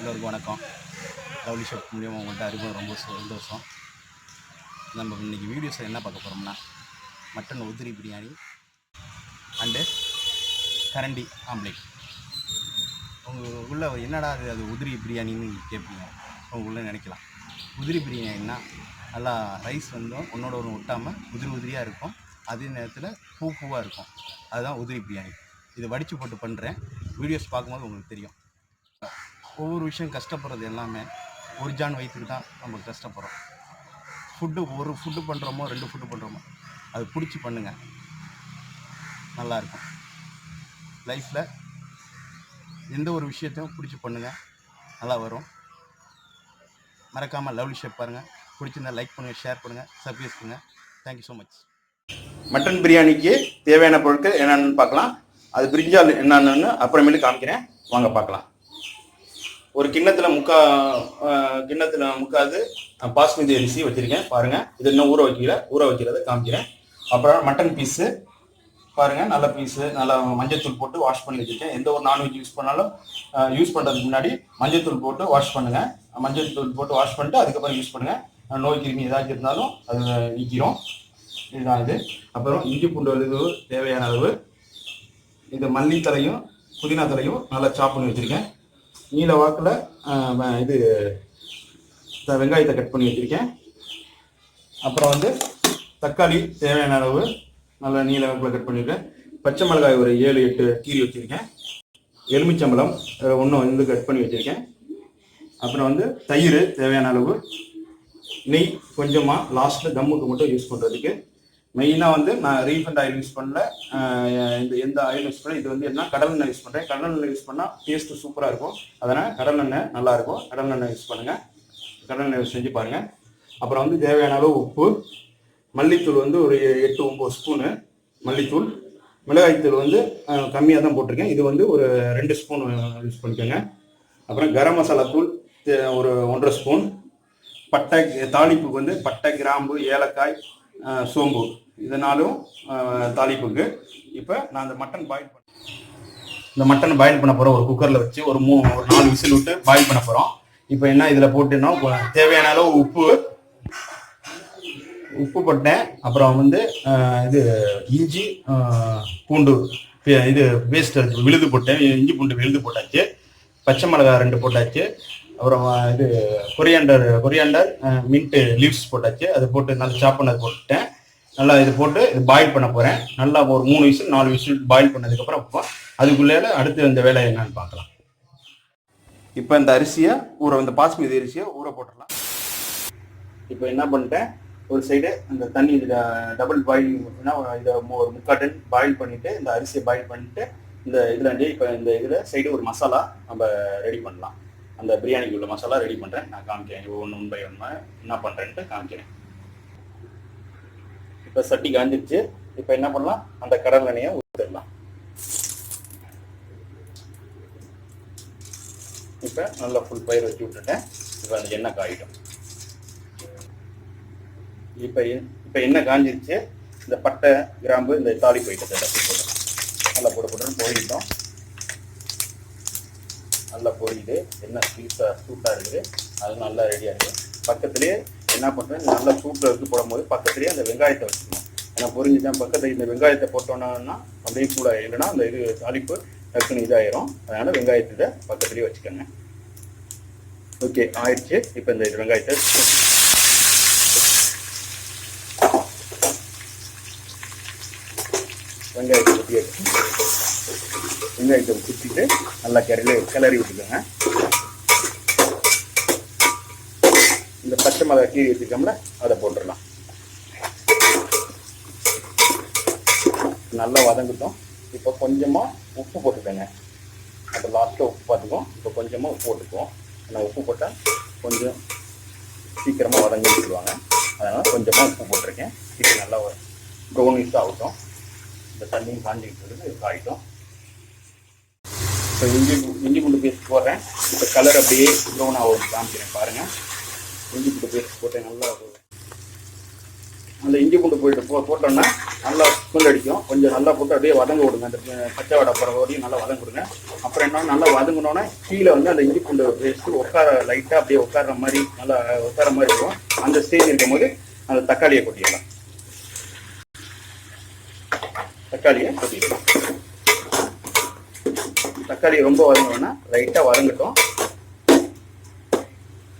எல்லோருக்கும் வணக்கம். Lovely shop மூலியமாக உங்கள்கிட்ட அறிமுகம் ரொம்ப சந்தோஷம். நம்ம இன்னைக்கு வீடியோஸில் என்ன பார்க்க போகிறோம்னா மட்டன் உதிரி பிரியாணி அண்டு கரண்டி ஆம்லேட். உங்களுக்குள்ள என்னடா அது அது உதிரி பிரியாணின்னு கேட்பீங்க உங்களுக்குள்ள நினைக்கலாம். உதிரி பிரியாணின்னா நல்லா ரைஸ் வந்து ஒன்றோட ஒன்று ஒட்டாமல் உதிரி உதிரியாக இருக்கும். அதே நேரத்தில் பூ பூவாக இருக்கும். அதுதான் உதிரி பிரியாணி. இது வடித்து போட்டு பண்ணுறேன் வீடியோஸ் பார்க்கும்போது உங்களுக்கு தெரியும். ஒவ்வொரு விஷயம் கஷ்டப்படுறது எல்லாமே ஒரு ஜான் வயிற்றுக்கு தான் நம்ம கஷ்டப்படுறோம். ஃபுட்டு ஒரு ஃபுட்டு பண்ணுறோமோ ரெண்டு ஃபுட்டு பண்ணுறோமோ அது பிடிச்சி பண்ணுங்கள் நல்லாயிருக்கும். லைஃப்பில் எந்த ஒரு விஷயத்தையும் பிடிச்சி பண்ணுங்கள் நல்லா வரும். மறக்காமல் லவ்லி ஷேப் பாருங்கள் பிடிச்சிருந்தா லைக் பண்ணுங்கள் ஷேர் பண்ணுங்கள் சப்ஸ்கிரைப் பண்ணுங்கள் தேங்க்யூ ஸோ மச் மட்டன் பிரியாணிக்கு தேவையான பொருட்கள் என்னென்னு பார்க்கலாம். அது பிரிஞ்சால் என்னென்னு அப்புறமேலு காமிக்கிறேன். வாங்க பார்க்கலாம். ஒரு கிண்ணத்தில் முக்கா கிண்ணத்தில் கிண்ணத்துல முக்காது. பாஸ்மதி அரிசி வச்சிருக்கேன். பாருங்க. இது இன்னும் ஊற வைக்கல. ஊற வைக்கிறத காமிக்கிறேன். அப்புறம் மட்டன் பீஸு பாருங்க. நல்ல பீஸு நல்லா மஞ்சத்தூள் போட்டு வாஷ் பண்ணி வச்சிருக்கேன். எந்த ஒரு நான்வெஜ் யூஸ் பண்ணாலும் யூஸ் பண்ணுறதுக்கு முன்னாடி மஞ்சத்தூள் போட்டு வாஷ் பண்ணுங்க. மஞ்சத்தூள் போட்டு வாஷ் பண்ணிட்டு அதுக்கப்புறம் யூஸ் பண்ணுங்க. நோய் கிருமி ஏதாச்சும் இருந்தாலும் அது நீக்கிறோம் இதுதான் இது. அப்புறம் இஞ்சி பூண்டு அளவு தேவையான அளவு. இது மல்லித்தலையும் புதினா தலையும் நல்லா சாப் பண்ணி வச்சுருக்கேன். நீல வாக்கில் இது வெங்காயத்தை கட் பண்ணி வச்சுருக்கேன். அப்புறம் வந்து தக்காளி தேவையான அளவு நல்லா நீல வாக்கில் கட் பண்ணியிருக்கேன் பச்சை மிளகாய் ஒரு ஏழு எட்டு கீரி வச்சுருக்கேன். எலுமிச்சம்பழம் ஒன்று வந்து கட் பண்ணி வச்சுருக்கேன். அப்புறம் வந்து தயிர் தேவையான அளவு. நெய் கொஞ்சமாக லாஸ்ட்டில் தம்முக்கு மட்டும் யூஸ் பண்ணுறதுக்கு மெயினாக வந்து நான் ரீஃபண்ட் ஆயில் யூஸ் பண்ணல. இந்த எந்த ஆயில் யூஸ் பண்ணல. இது வந்து என்ன கடல் எண்ணெய் யூஸ் பண்ணுறேன் கடல் எண்ணெய் யூஸ் பண்ணால் டேஸ்ட்டு சூப்பராக இருக்கும். அதனால் கடல் எண்ணெய் நல்லாயிருக்கும் கடல் எண்ணெய் யூஸ் பண்ணுங்கள் கடல் எண்ணெய் யூஸ் செஞ்சு பாருங்கள் அப்புறம் வந்து தேவையான அளவு உப்பு. மல்லித்தூள் வந்து ஒரு எட்டு ஒம்பது ஸ்பூனு மல்லித்தூள். மிளகாய்த்தூள் வந்து கம்மியாக தான் போட்டிருக்கேன். இது வந்து ஒரு ரெண்டு ஸ்பூன் யூஸ் பண்ணிக்கோங்க. அப்புறம் கரம் மசாலா தூள் ஒரு ஒன்றரை ஸ்பூன் பட்டை தாளிப்புக்கு வந்து பட்டை கிராம்பு ஏலக்காய் சோம்பு. இதனாலும் தாளிப்புக்கு இப்போ நான் அந்த மட்டன் பாயில் பண்ண இந்த மட்டன் பாயில் பண்ண போகிறோம் ஒரு குக்கரில் வச்சு ஒரு மூ ஒரு நாலு விசில் விட்டு பாயில் பண்ண போகிறோம் இப்போ என்ன இதில் போட்டுன்னா தேவையான அளவு உப்பு. உப்பு போட்டேன். அப்புறம் வந்து இது இஞ்சி பூண்டு பே- இது பேஸ்ட் விழுது போட்டேன். இஞ்சி பூண்டு விழுது போட்டாச்சு. பச்சை மிளகாய் ரெண்டு போட்டாச்சு. அப்புறம் இது கொரியாண்டர் கொரியாண்டர் மின்ட்டு லீவ்ஸ் போட்டாச்சு. அது போட்டு நல்லா சாப் பண்ணது போட்டுட்டேன். நல்லா இது போட்டு இது பாயில் பண்ண போகிறேன் நல்லா ஒரு மூணு விசில் நாலு விசில் பாயில் பண்ணதுக்கப்புறம் இப்போ அதுக்குள்ளே அடுத்து இந்த வேலை என்னன்னு பார்க்கலாம். இப்போ இந்த அரிசியை ஊற இந்த பாஸ்மதி அரிசியை ஊற போட்டுடலாம். இப்போ என்ன பண்ணிட்டேன்? ஒரு சைடு அந்த தண்ணி இதில் டபுள் பாயில் இதை ஒரு முக்கால் டன் பாயில் பண்ணிவிட்டு இந்த அரிசியை பாயில் பண்ணிட்டு இந்த இதில் வந்து இப்போ இந்த இதில் சைடு ஒரு மசாலா நம்ம ரெடி பண்ணலாம். அந்த பிரியாணிக்கு உள்ள மசாலா ரெடி பண்ணுறேன் நான் காமிக்கிறேன். ஒன்று ஒன் பை ஒன்று என்ன பண்ணுறேன்ட்டு காமிக்கிறேன். இப்போ சட்டி காஞ்சிருச்சு. இப்போ என்ன பண்ணலாம்? அந்த கடல் எண்ணெயை ஊற்றிடலாம் இப்போ நல்லா ஃபுல் பயிர் வச்சு விட்டுட்டேன். இப்போ அந்த எண்ணெய் காயிடும். இப்போ இப்போ எண்ணெய் காஞ்சிருச்சு. இந்த பட்டை கிராம்பு இந்த தாலி போயிட்டு எல்லாத்தையும் போட்டு நல்லா போட்டு போட்டுன்னு போயிட்டோம் நல்லா பொரியுது. என்ன ஸ்வீட்டாக சூட்டாக இருக்குது. அது நல்லா ரெடியாக இருக்குது பக்கத்துலேயே என்ன பண்ணுறேன் நல்லா சூட்டில் எடுத்து போடும்போது பக்கத்துலேயே அந்த வெங்காயத்தை வச்சு ஏன்னா பொரிஞ்சுதான் பக்கத்தில் இந்த வெங்காயத்தை போட்டோன்னா அப்படியே கூட இல்லைன்னா அந்த இது தாளிப்பு டக்குன்னு இதாயிரும். அதனால் வெங்காயத்தை பக்கத்துலேயே வச்சுக்கோங்க. ஓகே ஆயிடுச்சு. இப்போ இந்த இது வெங்காயத்தை வெங்காயத்தை குத்தி வெங்காயத்தை குத்திட்டு நல்லா கிளறி கிளறி விட்டுக்கோங்க. இந்த பச்சை மிளகாய் கீழே வச்சுக்கோம்ல அதை போட்டுடலாம். நல்லா வதங்கட்டும். இப்போ கொஞ்சமாக உப்பு போட்டுக்கோங்க. அப்போ லாஸ்ட்டில் உப்பு பார்த்துக்குவோம் இப்போ கொஞ்சமாக உப்பு போட்டுக்குவோம் ஏன்னா உப்பு போட்டால் கொஞ்சம் சீக்கிரமாக வதங்கி விட்டுருவாங்க. அதனால் கொஞ்சமாக உப்பு போட்டிருக்கேன். இது நல்லா ப்ரௌனிஷ் ஆகட்டும். இந்த தண்ணியும் காஞ்சிக்கிட்டு இருக்குது. இது ஆகிட்டோம் இப்போ இஞ்சி இஞ்சி பூண்டு பேஸ்ட் போடுறேன். இப்போ கலர் அப்படியே ப்ரௌன் ஆகும் காமிக்கிறேன் பாருங்கள் இஞ்சி பூண்டு பேஸ்ட் போட்டேன். நல்லா அந்த இஞ்சி பூண்டு போயிட்டு போ போட்டோன்னா கொஞ்சம் நல்லா போட்டு அப்படியே வதங்க விடுங்க. அந்த பச்சை வடை போகிற வரையும் நல்லா வதங்க விடுங்க. அப்புறம் என்ன நல்லா வதங்கினோன்னா கீழே வந்து அந்த இஞ்சி பூண்டு பேஸ்ட்டு உட்கார லைட்டாக அப்படியே உட்கார்ற மாதிரி நல்லா உட்கார மாதிரி இருக்கும். அந்த ஸ்டேஜ் இருக்கும்போது அந்த தக்காளியை கொட்டிடலாம். தக்காளியை கொட்டிடலாம். தக்காளி ரொம்ப வதங்க லைட்டாக வதங்கட்டும்.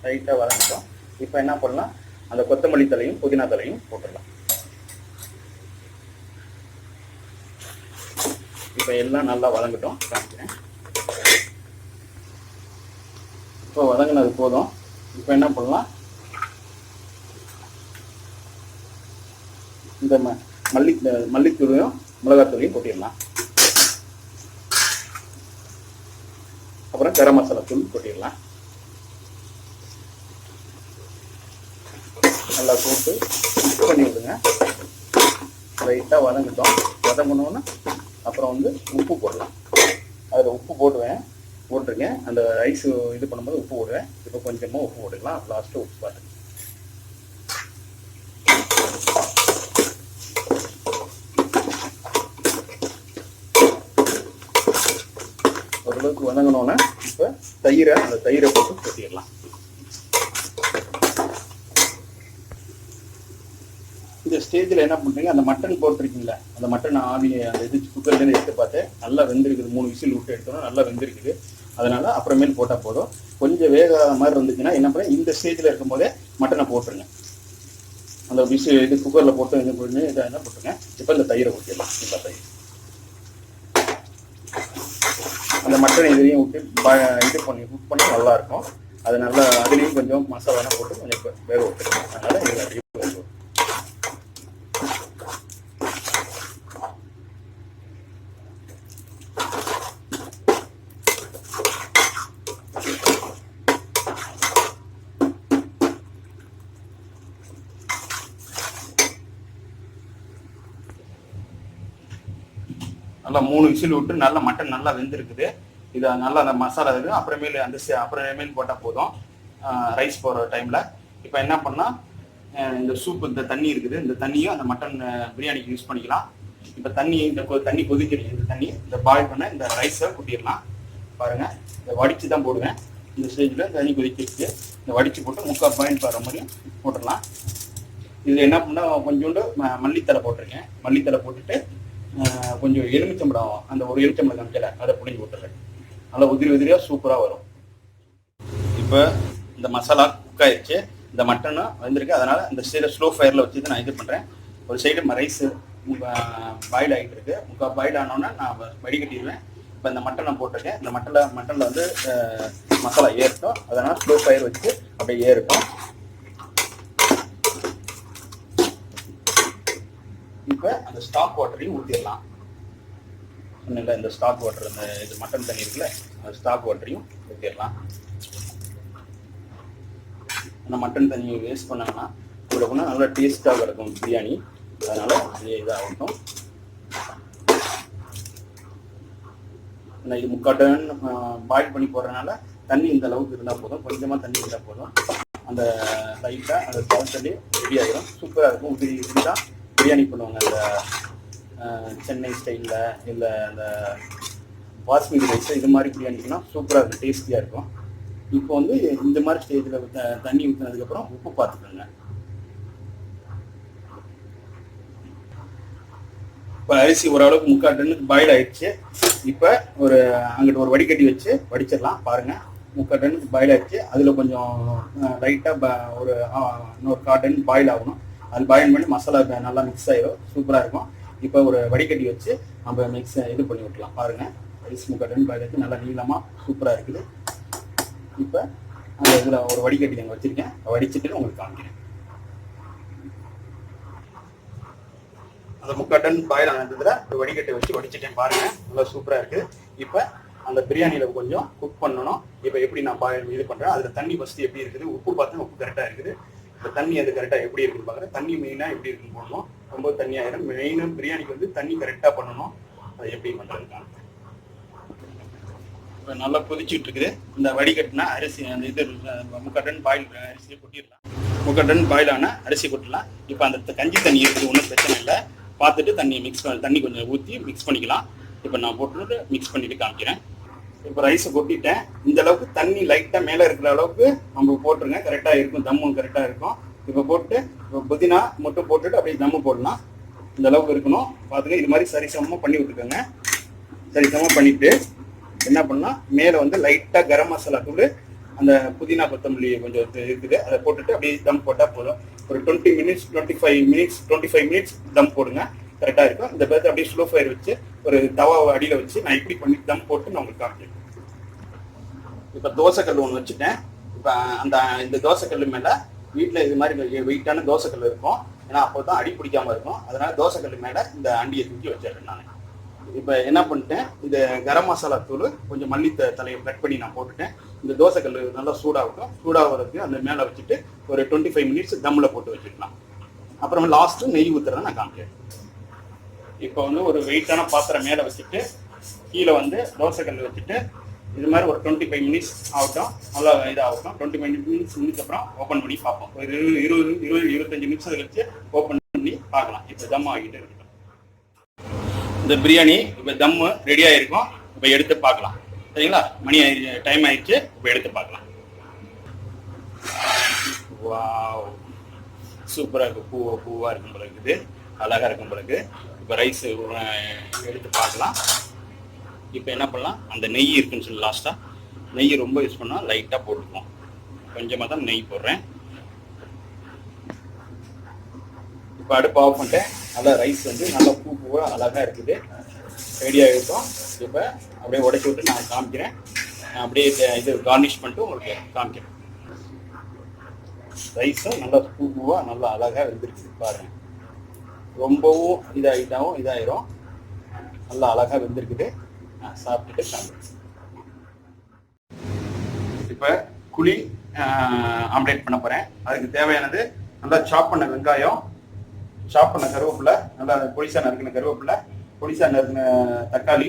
லைட்டாக வதங்கட்டும். இப்போ என்ன பண்ணலாம்? அந்த கொத்தமல்லி தலையும் புதினா தலையும் போட்டுடலாம். இப்போ எல்லாம் நல்லா வதங்கட்டும். காமிக்கிறேன். இப்போ வதங்கினது போதும். இப்போ என்ன பண்ணலாம்? இந்த ம மல்லி மல்லித்தூளையும் மிளகாத்தூளையும் கொட்டிடலாம். அப்புறம் கரம் மசாலா தூள் கொட்டிடலாம். நல்லா போட்டு மிக்ஸ் பண்ணி விடுங்க. லைட்டாக வதங்கிட்டோம். வதங்கணுன்னா அப்புறம் வந்து உப்பு போடலாம் அதில் உப்பு போடுவேன். போட்டிருக்கேன். அந்த ஐஸ் இது பண்ணும்போது உப்பு போடுவேன். இப்போ கொஞ்சமாக உப்பு போட்டுக்கலாம். லாஸ்ட்டு உப்பு பாட்டு ஓரளவுக்கு வதங்கினோன்னே இப்போ தயிரை அந்த தயிரை போட்டு கொட்டிடலாம். ஸ்டேஜில் என்ன பண்ணுறீங்க அந்த மட்டன் போட்டிருக்கீங்களா அந்த மட்டன் ஆவி அந்த இது குக்கர்லேருந்து எடுத்து பார்த்து நல்லா வெந்திருக்குது. மூணு விசில் விட்டு எடுத்தோம்னா நல்லா வெந்திருக்குது. அதனால் அப்புறமேல் போட்டால் போதும். கொஞ்சம் வேக மாதிரி இருந்துச்சுன்னா என்ன பண்ண இந்த ஸ்டேஜில் இருக்கும்போதே மட்டனை போட்டுருங்க. அந்த விசில் இது குக்கரில் போட்டு இது பண்ணி இதை என்ன போட்டுருங்க? இப்போ இந்த தயிரை ஊற்றிடலாம் இந்த தயிர். அந்த மட்டன் இதுலேயும் விட்டு ப- இது பண்ணி குக் பண்ணால் நல்லாயிருக்கும் அது நல்லா அதுலேயும் கொஞ்சம் மசாலாலாம் போட்டு கொஞ்சம் வேக விட்டுருங்க அதனால் இது அப்படியே வேக விட்டுருங்க. நல்லா மூணு விசில் விட்டு நல்லா மட்டன் நல்லா வெந்திருக்குது. இதை நல்லா அந்த மசாலா இருக்குது அப்புறமேல் அந்த அப்புறமேல் போட்டால் போதும். ரைஸ் போகிற டைமில் இப்போ என்ன பண்ணால் இந்த சூப் இந்த தண்ணி இருக்குது. இந்த தண்ணியும் அந்த மட்டன் பிரியாணிக்கு யூஸ் பண்ணிக்கலாம். இப்போ தண்ணி இந்த கொ- தண்ணி கொதிக்கிறது இந்த தண்ணி இந்த பாயில் பண்ண இந்த ரைஸை கொட்டிடலாம். பாருங்கள் இதை வடித்து தான் போடுவேன். இந்த ஸ்டேஜில் தண்ணி கொதிக்கிட்டு இந்த வடித்து போட்டு முக்கால் பாயிண்ட் வர மாதிரி போட்டுடலாம். இது என்ன பண்ணால் கொஞ்சோண்டு ம- மல்லித்தலை போட்டிருக்கேன். மல்லித்தலை போட்டுட்டு கொஞ்சம் எலுமிச்சம்படம் அந்த ஒரு எலுமிச்சம்படம் காமிக்கல அதை புளிஞ்சு விட்டுறேன். நல்லா உதிரி உதிரியாக சூப்பராக வரும். இப்போ இந்த மசாலா குக் ஆயிடுச்சு. இந்த மட்டனும் வந்திருக்கு. அதனால் இந்த சைடில் ஸ்லோ ஃபயரில் வச்சு நான் இது பண்ணுறேன் ஒரு சைடு ரைஸு பாயில் ஆகிட்டு இருக்கு. முக்கால் பாயில் ஆனோன்னா நான் வடிகட்டிடுவேன். இப்போ இந்த மட்டனை போட்டிருக்கேன். இந்த மட்டனில் மட்டனில் வந்து மசாலா ஏறட்டும். அதனால் ஸ்லோ ஃபயர் வச்சு அப்படியே ஏறட்டும். இப்போ அந்த ஸ்டாக் வாட்டரையும் ஊற்றிடலாம் சொன்னேன்ல இந்த ஸ்டாக் வாட்டர் அந்த இது மட்டன் தண்ணி இருக்குல்ல அந்த ஸ்டாக் வாட்டரையும் ஊற்றிடலாம் அந்த மட்டன் தண்ணியை வேஸ்ட் பண்ணாங்கன்னா கூட பண்ணால் நல்லா டேஸ்ட்டாக இருக்கும் பிரியாணி. அதனால் இது இதாகட்டும். நான் இது முக்காட்டன் பாயில் பண்ணி போடுறதுனால தண்ணி இந்த அளவுக்கு இருந்தால் போதும். கொஞ்சமாக தண்ணி இருந்தால் போதும். அந்த லைட்டாக அந்த தள்ளி ரெடி ஆகிடும் சூப்பராக இருக்கும். உதிரி இருந்தால் பிரியாணி பண்ணுவாங்க அந்த சென்னை ஸ்டைலில் இல்லை அந்த பாஸ்மதி ரைஸ் இது மாதிரி பிரியாணிக்குலாம் சூப்பராக இருக்கும் டேஸ்டியாக இருக்கும். இப்போ வந்து இந்த மாதிரி ஸ்டேஜில் தண்ணி ஊற்றினதுக்கப்புறம் உப்பு பார்த்துக்கோங்க இப்போ அரிசி ஓரளவுக்கு முக்கால் டன்னுக்கு பாயில் ஆயிடுச்சு. இப்போ ஒரு அங்கிட்ட ஒரு வடிகட்டி வச்சு வடிச்சிடலாம் பாருங்க. முக்கால் டன்னுக்கு பாயில் ஆயிடுச்சு. அதில் கொஞ்சம் லைட்டாக ஒரு இன்னொரு கால் டன் பாயில் ஆகணும். அது பாயில் பண்ணி மசாலா நல்லா மிக்ஸ் ஆயிடும் சூப்பராக இருக்கும். இப்போ ஒரு வடிகட்டி வச்சு நம்ம மிக்ஸ் இது பண்ணி விட்டலாம் பாருங்க. ரைஸ் முக்கால் டன் பாயில் நல்லா நீளமாக சூப்பராக இருக்குது. இப்போ அந்த இதில் ஒரு வடிகட்டி அங்கே வச்சுருக்கேன். வடிச்சிட்டு உங்களுக்கு காமிக்கிறேன். அந்த முக்கால் டன் பாயில் ஆனதுல ஒரு வடிகட்டி வச்சு வடிச்சிட்டேன். பாருங்க. நல்லா சூப்பராக இருக்குது. இப்போ அந்த பிரியாணியில் கொஞ்சம் குக் பண்ணணும். இப்போ எப்படி நான் பாயில் இது பண்ணுறேன் அதில் தண்ணி ஃபஸ்ட்டு எப்படி இருக்குது? உப்பு பார்த்தா உப்பு கரெக்டாக இருக்குது. இப்போ தண்ணி அது கரெக்டாக எப்படி இருக்குன்னு பார்க்குறேன் தண்ணி மெயினாக எப்படி இருக்குன்னு போடணும். ரொம்ப தண்ணி ஆகிடும் மெயினாக பிரியாணிக்கு வந்து தண்ணி கரெக்டாக பண்ணணும். அதை எப்படி பண்ணுறதுக்கான இப்போ நல்லா கொதிச்சுட்டு இருக்குது. இந்த வடிகட்டினா அரிசி அந்த இது முக்கால் டன் பாயில் அரிசியை கொட்டிடலாம். முக்கால் டன் பாயில் ஆனால் அரிசி கொட்டலாம். இப்போ அந்த கஞ்சி தண்ணி இருக்குது. ஒன்றும் பிரச்சனை இல்லை. பார்த்துட்டு தண்ணியை மிக்ஸ் பண்ணி தண்ணி கொஞ்சம் ஊற்றி மிக்ஸ் பண்ணிக்கலாம். இப்போ நான் போட்டுட்டு மிக்ஸ் பண்ணிட்டு காமிக்கிறேன். இப்போ ரைஸை கொட்டிட்டேன். இந்த அளவுக்கு தண்ணி லைட்டாக மேலே இருக்கிற அளவுக்கு நம்ம போட்டுருங்க. கரெக்டாக இருக்கும். தம்மும் கரெக்டாக இருக்கும். இப்போ போட்டு இப்போ புதினா மட்டும் போட்டுட்டு அப்படியே தம்மு போடலாம். இந்த அளவுக்கு இருக்கணும். பார்த்துக்க இது மாதிரி சரிசமமாக பண்ணி விட்டுக்கோங்க. சரிசமமாக பண்ணிட்டு என்ன பண்ணா மேலே வந்து லைட்டாக கரம் மசாலா தூள் அந்த புதினா கொத்தமல்லி கொஞ்சம் இது இருக்குது. அதை போட்டுட்டு அப்படியே தம் போட்டால் போதும். ஒரு twenty minutes twenty five minutes twenty five minutes தம் போடுங்க. கரெக்டாக இருக்கும். இந்த பேர்த்து அப்படியே ஸ்லோ ஃபயர் வச்சு ஒரு தவாவை அடியில் வச்சு நான் இப்படி பண்ணி தம் போட்டு நான் உங்களுக்கு காமிக்கிறேன். இப்போ தோசைக்கல் ஒன்று வச்சுட்டேன். இப்போ அந்த இந்த தோசைக்கல் மேலே வீட்டில் இது மாதிரி வெயிட்டான தோசைக்கல் இருக்கும். ஏன்னா அப்போ தான் அடி பிடிக்காம இருக்கும். அதனால தோசைக்கல் மேலே இந்த அண்டியை தூக்கி வச்சிடுறேன் நான். இப்போ என்ன பண்ணிட்டேன்? இந்த கரம் மசாலா தூள் கொஞ்சம் மல்லி தலையை கட் பண்ணி நான் போட்டுட்டேன். இந்த தோசைக்கல் நல்லா சூடாகட்டும். சூடாகிறதுக்கு அந்த மேலே வச்சுட்டு ஒரு டுவெண்ட்டி ஃபைவ் மினிட்ஸ் தம்மில் போட்டு வச்சுக்கலாம். அப்புறமா லாஸ்ட்டு நெய் ஊற்றுறதை நான் காமிக்கிறேன். இப்போ வந்து ஒரு வெயிட்டான பாத்திரம் மேலே வச்சுட்டு கீழே வந்து தோசைக்கல் வச்சுட்டு இது மாதிரி ஒரு டுவெண்ட்டி ஃபைவ் மினிட்ஸ் ஆகட்டும். நல்லா இதாகட்டும். டுவெண்ட்டி ஃபைவ் மினிட்ஸ் முடிஞ்ச அப்புறம் ஓப்பன் பண்ணி பார்ப்போம். ஒரு இருபது இருபது இருபது இருபத்தஞ்சு நிமிஷம் கழிச்சு ஓப்பன் பண்ணி பார்க்கலாம். இப்போ தம் ஆகிட்டு இருக்கட்டும் இந்த பிரியாணி இப்போ தம்மு ரெடி ஆகிருக்கும் இப்போ எடுத்து பார்க்கலாம். சரிங்களா? மணி ஆயிடுச்சு டைம் ஆயிடுச்சு. இப்போ எடுத்து பார்க்கலாம். வாவ் சூப்பராக இருக்கு. பூவை பூவாக இருக்கும் போல இருக்குது. அழகாக இருக்கும் போல இருக்குது. இப்போ ரைஸ் எடுத்து பார்க்கலாம். இப்போ என்ன பண்ணலாம்? அந்த நெய் இருக்குன்னு சொல்லி லாஸ்ட்டாக நெய் ரொம்ப யூஸ் பண்ணால் லைட்டாக போட்டுக்குவோம். கொஞ்சமாக தான் நெய் போடுறேன். இப்போ அடுப்பு ஆஃப் பண்ணிட்டேன். நல்லா ரைஸ் வந்து நல்லா பூ பூவாக அழகாக இருக்குது. ரெடியாக இருக்கும். இப்போ அப்படியே உடைச்சி விட்டு நான் காமிக்கிறேன். நான் அப்படியே இது கார்னிஷ் பண்ணிட்டு உங்களுக்கு காமிக்கிறேன். ரைஸும் நல்லா பூ பூவாக நல்லா அழகாக வெந்திருக்குது பாருங்கள் ரொம்பவும் இதாகிட்டாவும் இதாயிரும். நல்லா அழகாக வெந்திருக்குது. சாப்பிட்டுட்டு காமிக்கிறேன் இப்போ குழி ஆம்லேட் பண்ண போகிறேன் அதுக்கு தேவையானது நல்லா சாப் பண்ண வெங்காயம் சாப் பண்ண கருவேப்பிலை நல்லா பொடிசா நறுக்கின கருவேப்பிலை பொடிசா நறுக்கின தக்காளி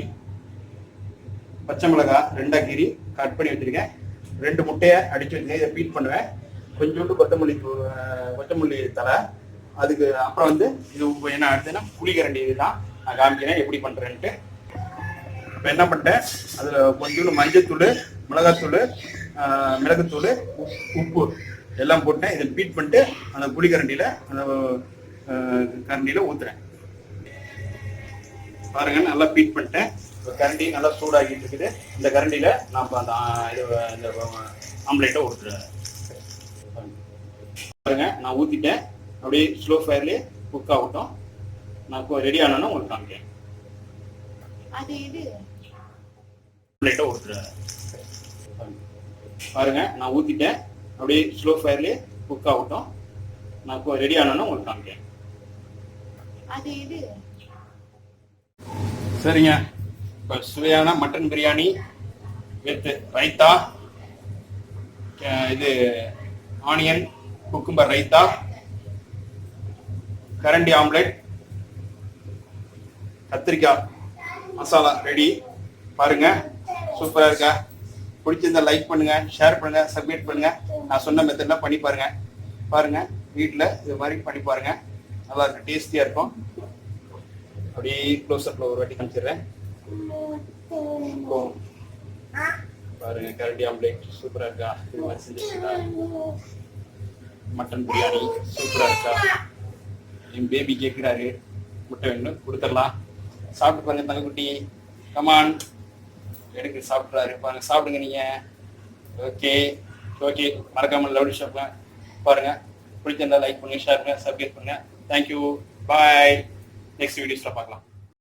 பச்சை மிளகாய் ரெண்டா கீரி கட் பண்ணி வச்சிருக்கேன். ரெண்டு முட்டையை அடிச்சு வச்சிருக்கேன். இதை பீட் பண்ணுவேன். கொஞ்சோண்டு கொத்தமல்லி கொத்தமல்லி தலை அதுக்கு அப்புறம் வந்து இது என்ன அடுத்துன்னா புளிகரண்டி இதுதான். நான் காமிக்கிறேன் எப்படி பண்றேன்ட்டு. இப்போ என்ன பண்ணிட்டேன்? அதில் கொஞ்சோண்டு மஞ்சத்தூள் மிளகாத்தூள் மிளகுத்தூள் உப்பு எல்லாம் போட்டேன் இதை பீட் பண்ணிட்டு அந்த புளிக்கரண்டியில் அந்த கரண்டியில் ஊற்றுறேன் பாருங்க நல்லா பீட் பண்ணிட்டேன். கரண்டி நல்லா சூடாகிட்டு இருக்குது. இந்த கரண்டியில் நான் அந்த இது இந்த ஆம்லேட்டை ஊற்றுறேன் பாருங்க நான் ஊற்றிட்டேன் அப்படியே ஸ்லோ ஃபயர்லேயே குக் ஆகட்டும். நான் ரெடி ஆனோன்னா உங்களுக்கு காமிக்கிறேன். அது இது. லைட்டாக ஊற்றுறேன் பாருங்க நான் ஊற்றிட்டேன் அப்படியே ஸ்லோ ஃபயர்லேயே குக் ஆகட்டும். நான் ரெடி ஆனோன்னா உங்களுக்கு காமிக்கிறேன். அது இது. சரிங்க. இப்போ சுவையான மட்டன் பிரியாணி வித் ரைத்தா இது ஆனியன் குக்கும்பர் ரைத்தா கரண்டி ஆம்லெட் கத்திரிக்காய் மசாலா ரெடி பாருங்க. சூப்பராக இருக்கா? பிடிச்சிருந்தா லைக் பண்ணுங்க ஷேர் பண்ணுங்க சப்மிட் பண்ணுங்க. நான் சொன்ன மெத்தட்ல பண்ணி பாருங்க. பாருங்க. வீட்டில் இது மாதிரி பண்ணி பாருங்க. நல்லா இருக்கும் டேஸ்டியா இருக்கும். அப்படியே க்ளோஸ் அப்ல ஒரு வாட்டி காமிச்சிடுறேன். பாருங்க கரண்டி ஆம்லேட் சூப்பரா இருக்கா? இது மாதிரி செஞ்சிருக்கா மட்டன் பிரியாணி சூப்பரா இருக்கா? என் பேபி கேட்குறாரு. முட்டை வேணும் கொடுத்துடலாம். சாப்பிட்டு பாருங்க தங்கக்குட்டி. கமான் எடுக்க சாப்பிட்றாரு. பாருங்க சாப்பிடுங்க நீங்க. ஓகே ஓகே மறக்காம லவ்லி ஷாப்ல பாருங்க. பிடிச்சிருந்தா லைக் பண்ணுங்க ஷேர் பண்ணுங்க சப்ஸ்கிரைப் பண்ணுங்க. தேங்க்யூ பாய் நெக்ஸ்ட் வீடியோஸ்ல பார்க்கலாம்.